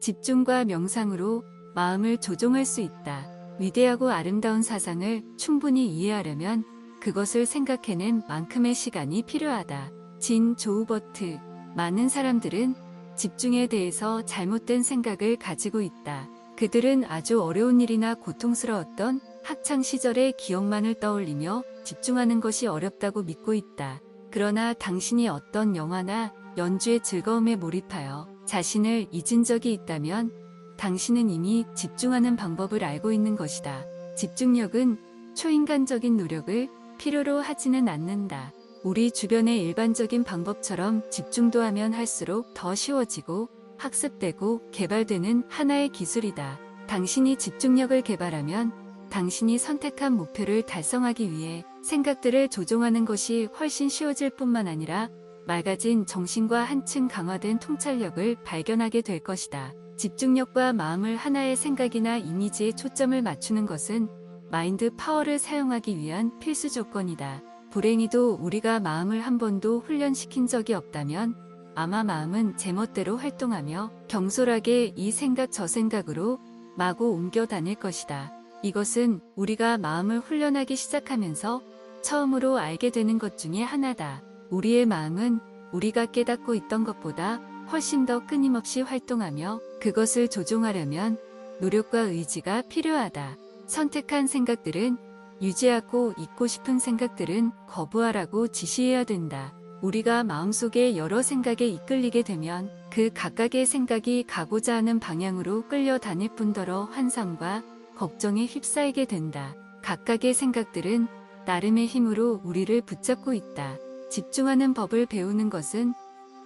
집중과 명상으로 마음을 조종할 수 있다. 위대하고 아름다운 사상을 충분히 이해하려면 그것을 생각해낸 만큼의 시간이 필요하다. 진 조우버트. 많은 사람들은 집중에 대해서 잘못된 생각을 가지고 있다. 그들은 아주 어려운 일이나 고통스러웠던 학창 시절의 기억만을 떠올리며 집중하는 것이 어렵다고 믿고 있다. 그러나 당신이 어떤 영화나 연주의 즐거움에 몰입하여 자신을 잊은 적이 있다면 당신은 이미 집중하는 방법을 알고 있는 것이다. 집중력은 초인간적인 노력을 필요로 하지는 않는다. 우리 주변의 일반적인 방법처럼 집중도 하면 할수록 더 쉬워지고 학습되고 개발되는 하나의 기술이다. 당신이 집중력을 개발하면 당신이 선택한 목표를 달성하기 위해 생각들을 조종하는 것이 훨씬 쉬워질 뿐만 아니라 맑아진 정신과 한층 강화된 통찰력을 발견하게 될 것이다. 집중력과 마음을 하나의 생각이나 이미지에 초점을 맞추는 것은 마인드 파워를 사용하기 위한 필수 조건이다. 불행히도 우리가 마음을 한 번도 훈련시킨 적이 없다면 아마 마음은 제멋대로 활동하며 경솔하게 이 생각 저 생각으로 마구 옮겨 다닐 것이다. 이것은 우리가 마음을 훈련하기 시작하면서 처음으로 알게 되는 것 중에 하나다. 우리의 마음은 우리가 깨닫고 있던 것보다 훨씬 더 끊임없이 활동하며 그것을 조종하려면 노력과 의지가 필요하다. 선택한 생각들은 유지하고 잊고 싶은 생각들은 거부하라고 지시해야 된다. 우리가 마음속에 여러 생각에 이끌리게 되면 그 각각의 생각이 가고자 하는 방향으로 끌려다닐 뿐더러 환상과 걱정에 휩싸이게 된다. 각각의 생각들은 나름의 힘으로 우리를 붙잡고 있다. 집중하는 법을 배우는 것은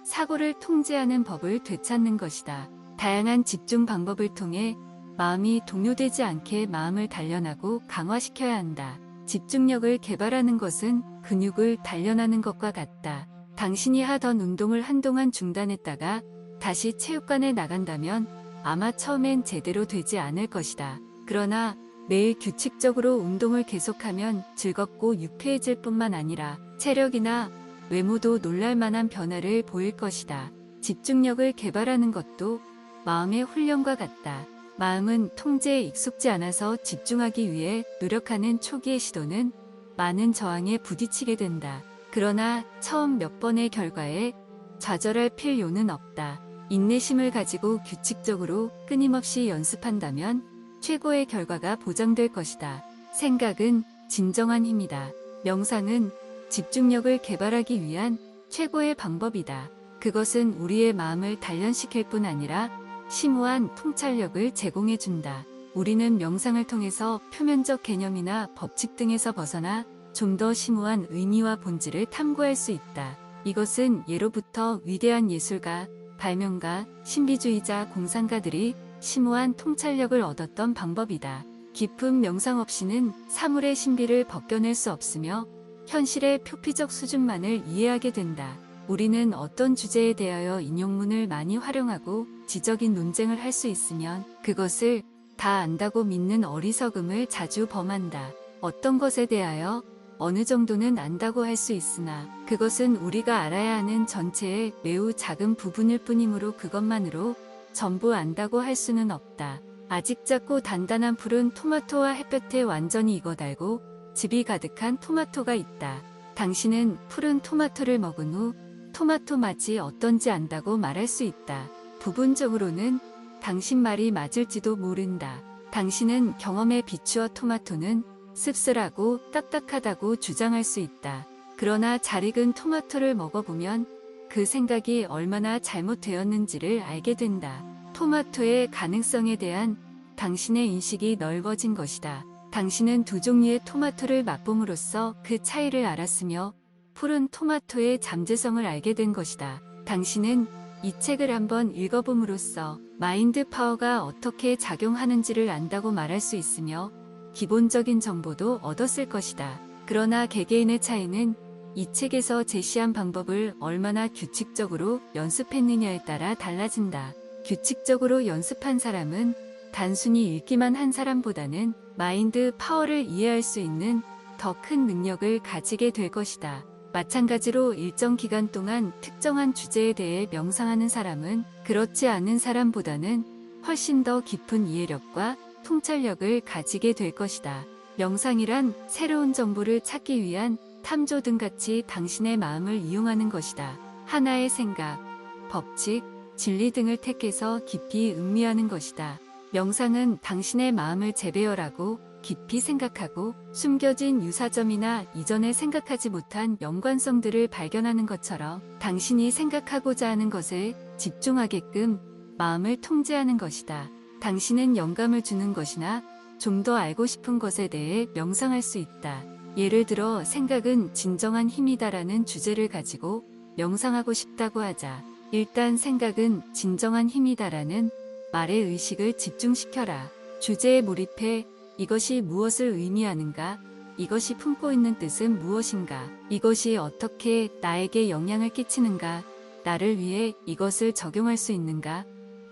사고를 통제하는 법을 되찾는 것이다. 다양한 집중 방법을 통해 마음이 동요되지 않게 마음을 단련하고 강화시켜야 한다. 집중력을 개발하는 것은 근육을 단련하는 것과 같다. 당신이 하던 운동을 한동안 중단했다가 다시 체육관에 나간다면 아마 처음엔 제대로 되지 않을 것이다. 그러나 매일 규칙적으로 운동을 계속하면 즐겁고 유쾌해질 뿐만 아니라 체력이나 외모도 놀랄만한 변화를 보일 것이다. 집중력을 개발하는 것도 마음의 훈련과 같다. 마음은 통제에 익숙지 않아서 집중하기 위해 노력하는 초기의 시도는 많은 저항에 부딪히게 된다. 그러나 처음 몇 번의 결과에 좌절할 필요는 없다. 인내심을 가지고 규칙적으로 끊임없이 연습한다면 최고의 결과가 보장될 것이다. 생각은 진정한 힘이다. 명상은 집중력을 개발하기 위한 최고의 방법이다. 그것은 우리의 마음을 단련시킬 뿐 아니라 심오한 통찰력을 제공해 준다. 우리는 명상을 통해서 표면적 개념이나 법칙 등에서 벗어나 좀 더 심오한 의미와 본질을 탐구할 수 있다. 이것은 예로부터 위대한 예술가, 발명가, 신비주의자, 공상가들이 심오한 통찰력을 얻었던 방법이다. 깊은 명상 없이는 사물의 신비를 벗겨낼 수 없으며 현실의 표피적 수준만을 이해하게 된다. 우리는 어떤 주제에 대하여 인용문을 많이 활용하고 지적인 논쟁을 할 수 있으면 그것을 다 안다고 믿는 어리석음을 자주 범한다. 어떤 것에 대하여 어느 정도는 안다고 할 수 있으나 그것은 우리가 알아야 하는 전체의 매우 작은 부분일 뿐이므로 그것만으로 전부 안다고 할 수는 없다. 아직 작고 단단한 푸른 토마토와 햇볕에 완전히 익어 달고 즙이 가득한 토마토가 있다. 당신은 푸른 토마토를 먹은 후 토마토 맛이 어떤지 안다고 말할 수 있다. 부분적으로는 당신 말이 맞을지도 모른다. 당신은 경험에 비추어 토마토는 씁쓸하고 딱딱하다고 주장할 수 있다. 그러나 잘 익은 토마토를 먹어보면 그 생각이 얼마나 잘못되었는지를 알게 된다. 토마토의 가능성에 대한 당신의 인식이 넓어진 것이다. 당신은 두 종류의 토마토를 맛봄으로써 그 차이를 알았으며 푸른 토마토의 잠재성을 알게 된 것이다. 당신은 이 책을 한번 읽어봄으로써 마인드 파워가 어떻게 작용하는지를 안다고 말할 수 있으며 기본적인 정보도 얻었을 것이다. 그러나 개개인의 차이는 이 책에서 제시한 방법을 얼마나 규칙적으로 연습했느냐에 따라 달라진다. 규칙적으로 연습한 사람은 단순히 읽기만 한 사람보다는 마인드 파워를 이해할 수 있는 더 큰 능력을 가지게 될 것이다. 마찬가지로 일정 기간 동안 특정한 주제에 대해 명상하는 사람은 그렇지 않은 사람보다는 훨씬 더 깊은 이해력과 통찰력을 가지게 될 것이다. 명상이란 새로운 정보를 찾기 위한 탐조 등 같이 당신의 마음을 이용하는 것이다. 하나의 생각, 법칙, 진리 등을 택해서 깊이 음미하는 것이다. 명상은 당신의 마음을 재배열하고 깊이 생각하고 숨겨진 유사점이나 이전에 생각하지 못한 연관성들을 발견하는 것처럼 당신이 생각하고자 하는 것에 집중하게끔 마음을 통제하는 것이다. 당신은 영감을 주는 것이나 좀 더 알고 싶은 것에 대해 명상할 수 있다. 예를 들어 생각은 진정한 힘이다라는 주제를 가지고 명상하고 싶다고 하자. 일단 생각은 진정한 힘이다라는 말의 의식을 집중시켜라. 주제에 몰입해 이것이 무엇을 의미하는가? 이것이 품고 있는 뜻은 무엇인가? 이것이 어떻게 나에게 영향을 끼치는가? 나를 위해 이것을 적용할 수 있는가?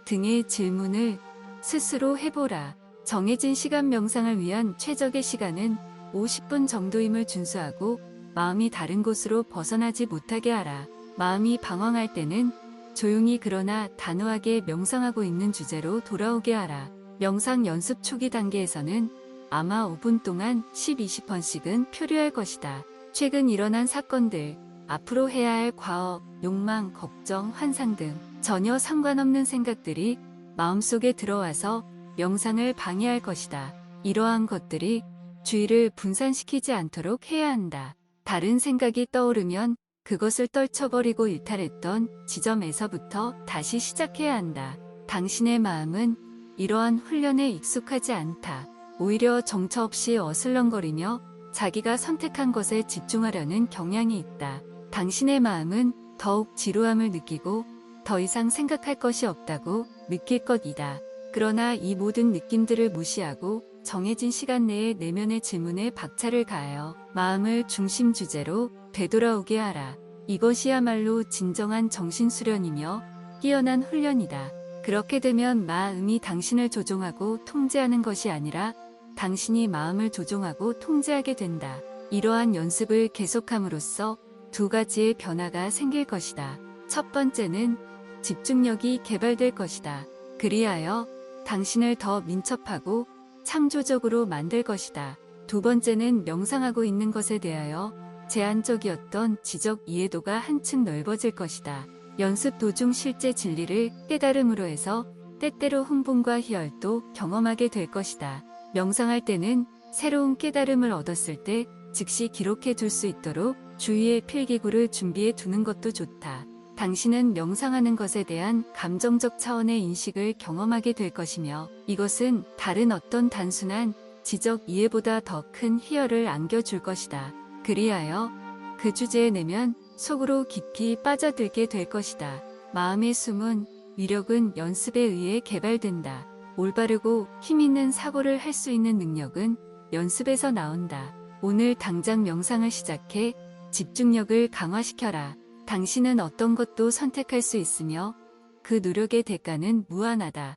등의 질문을 스스로 해보라. 정해진 시간 명상을 위한 최적의 시간은 50분 정도임을 준수하고 마음이 다른 곳으로 벗어나지 못하게 하라. 마음이 방황할 때는 조용히 그러나 단호하게 명상하고 있는 주제로 돌아오게 하라. 명상 연습 초기 단계에서는 아마 5분 동안 10, 20번씩은 표류할 것이다. 최근 일어난 사건들, 앞으로 해야 할 과업, 욕망, 걱정, 환상 등 전혀 상관없는 생각들이 마음속에 들어와서 명상을 방해할 것이다. 이러한 것들이 주의를 분산시키지 않도록 해야 한다. 다른 생각이 떠오르면 그것을 떨쳐버리고 일탈했던 지점에서부터 다시 시작해야 한다. 당신의 마음은 이러한 훈련에 익숙하지 않다. 오히려 정처 없이 어슬렁거리며 자기가 선택한 것에 집중하려는 경향이 있다. 당신의 마음은 더욱 지루함을 느끼고 더 이상 생각할 것이 없다고 느낄 것이다. 그러나 이 모든 느낌들을 무시하고 정해진 시간 내에 내면의 질문에 박차를 가하여 마음을 중심 주제로 되돌아오게 하라. 이것이야말로 진정한 정신수련이며 뛰어난 훈련이다. 그렇게 되면 마음이 당신을 조종하고 통제하는 것이 아니라 당신이 마음을 조종하고 통제하게 된다. 이러한 연습을 계속함으로써 두 가지의 변화가 생길 것이다. 첫 번째는 집중력이 개발될 것이다. 그리하여 당신을 더 민첩하고 창조적으로 만들 것이다. 두 번째는 명상하고 있는 것에 대하여 제한적이었던 지적 이해도가 한층 넓어질 것이다. 연습 도중 실제 진리를 깨달음으로 해서 때때로 흥분과 희열도 경험하게 될 것이다. 명상할 때는 새로운 깨달음을 얻었을 때 즉시 기록해 둘 수 있도록 주위에 필기구를 준비해 두는 것도 좋다. 당신은 명상하는 것에 대한 감정적 차원의 인식을 경험하게 될 것이며 이것은 다른 어떤 단순한 지적 이해보다 더 큰 희열을 안겨줄 것이다. 그리하여 그 주제에 내면 속으로 깊이 빠져들게 될 것이다. 마음의 숨은 위력은 연습에 의해 개발된다. 올바르고 힘있는 사고를 할 수 있는 능력은 연습에서 나온다. 오늘 당장 명상을 시작해 집중력을 강화시켜라. 당신은 어떤 것도 선택할 수 있으며 그 노력의 대가는 무한하다.